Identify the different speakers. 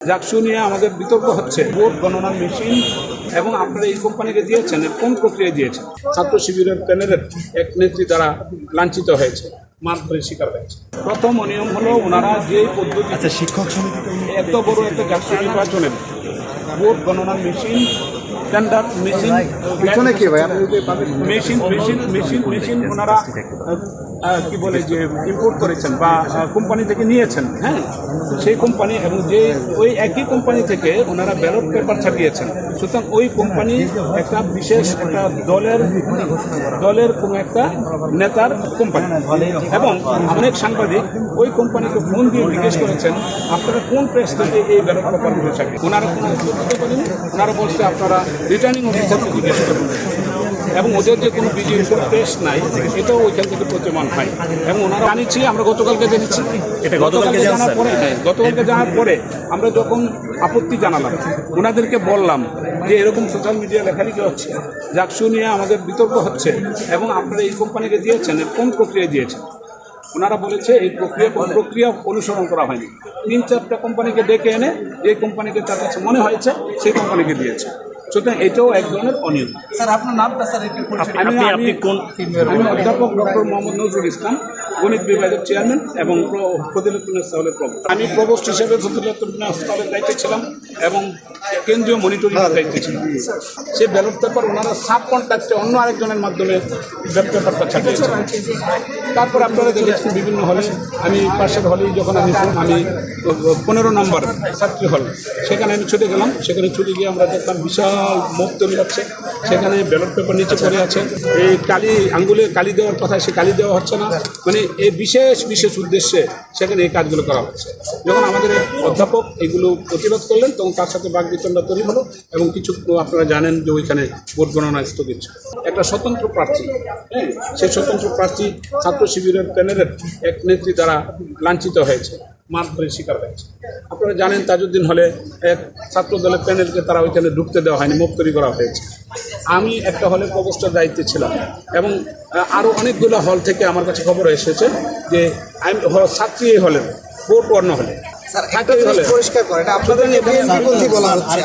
Speaker 1: জাকসু নিয়ে আমাদের বিতর্ক হচ্ছে। ভোট গণনা মেশিন এবং আপনারা এই কোম্পানিকে দিয়েছেন কোন প্রক্রিয়ায় দিয়েছেন? ছাত্র শিবিরের প্যানেলের এক নেত্রী দ্বারা লাঞ্ছিত হয়েছে মারধরের শিকার হয়েছে। প্রথম নিয়ম হলো ওনারা যে পদ্ধতি
Speaker 2: আচ্ছা শিক্ষক সমিতি
Speaker 1: এত বড় একটা জাতীয় নির্বাচনের ভোট গণনা machine tender machine machine machine machine machine ওনারা আহ, কি বলে যে ইম্পোর্ট করেছেন বা কোম্পানি থেকে নিয়েছেন হ্যাঁ? সেই কোম্পানি এবং যে, ওই একই কোম্পানি থেকে ওনারা ব্যালট পেপার ছাপিয়েছেন। সুতরাং ওই কোম্পানি একটা বিশেষ একটা দলের দলের কোনো একটা নেতার কোম্পানি এবং অনেক সাংবাদিক ওই কোম্পানিকে ফোন দিয়ে জিজ্ঞেস করেছেন, আপনারা কোন প্রেস থেকে এই ব্যালট পেপারগুলো ছাপিয়ে ওনারা কোনো ওনারা বলছে, আপনারা রিটার্নিং অফিসারকে জিজ্ঞেস করুন। এবং ওদের যে কোনো বিজি টেস্ট নাই এটাও ওইখান থেকে প্রতিমান হয়। এবং ওনারা জানিয়েছি আমরা গতকালকে জেনেছি
Speaker 2: এটা গতকালকে
Speaker 1: জানার পরে? হ্যাঁ গতকালকে জানার পরে আমরা যখন আপত্তি জানালাম ওনাদেরকে বললাম যে এরকম সোশ্যাল মিডিয়া লেখালেখি হচ্ছে জাকসু নিয়ে আমাদের বিতর্ক হচ্ছে এবং আপনারা এই কোম্পানিকে দিয়েছেন কোন প্রক্রিয়া দিয়েছেন? ওনারা বলেছে এই প্রক্রিয়া কোন প্রক্রিয়া অনুসরণ করা হয়নি। তিন চারটা কোম্পানিকে ডেকে এনে যে কোম্পানিকে তার কাছে মনে হয়েছে সেই কোম্পানিকে দিয়েছে। সুতরাং এটাও এক ধরনের অনিয়ম।
Speaker 3: স্যার আপনার নামটা স্যার
Speaker 2: আপনি- আপনি কোন-
Speaker 1: আমি অধ্যাপক ডক্টর মোহাম্মদ নজরুল ইসলাম গণিত বিভাগের চেয়ারম্যান এবং ফদিলতুল্লাহ সাহলের প্রভোস্ট আমি প্রভোস্ট হিসেবে ফদিলতুল্লাহ সাহলের দায়িত্বে ছিলাম এবং কেন্দ্রীয় মনিটরিং দায়িত্বে ছিলাম সে ব্যালট পেপার ওনারা সাব কন্ট্রাক্টে অন্য আরেকজনের মাধ্যমে ব্যালট পেপারটা ছাপিয়েছেন। তারপর আপনারা দেখেছেন বিভিন্ন হলে আমি পাশের হলে যখন আমি আমি পনেরো নম্বর ছাত্রী হল সেখানে আমি ছুটে গেলাম। সেখানে ছুটে গিয়ে আমরা দেখলাম বিশাল মুখ তৈরি হচ্ছে। সেখানে ব্যালট পেপার নিচে পড়ে আছে। এই কালি আঙ্গুলে কালি দেওয়ার কথা সে কালি দেওয়া হচ্ছে না। মানে এই বিশেষ বিশেষ উদ্দেশ্যে সেখানে এই কাজগুলো করা হচ্ছে। যখন আমাদের অধ্যাপক এগুলো প্রতিরোধ করলেন তখন তার সাথে বাগবিতণ্ডা তৈরি হলো এবং কিছু আপনারা জানেন যে ওইখানে ভোট গণনা স্থগিত ছিল। একটা স্বতন্ত্র প্রার্থী হ্যাঁ সেই স্বতন্ত্র প্রার্থী ছাত্র শিবিরের প্যানেলের এক নেত্রী দ্বারা লাঞ্ছিত হয়েছে, মারধরের শিকার হয়েছে। আপনারা জানেন তাজউদ্দিন হলে এক ছাত্র দলের প্যানেলকে তারা ওইখানে ঢুকতে দেওয়া হয়নি মুখ তৈরি করা হয়েছে। আমি একটা হলের প্রবেশটার দায়িত্বে ছিলাম এবং আরও অনেকগুলো হল থেকে আমার কাছে খবর এসেছে যে আমি ছাত্রী এই হলের ভোট অন্য হলে
Speaker 3: পরিষ্কার করেন আপনাদের বলা হচ্ছে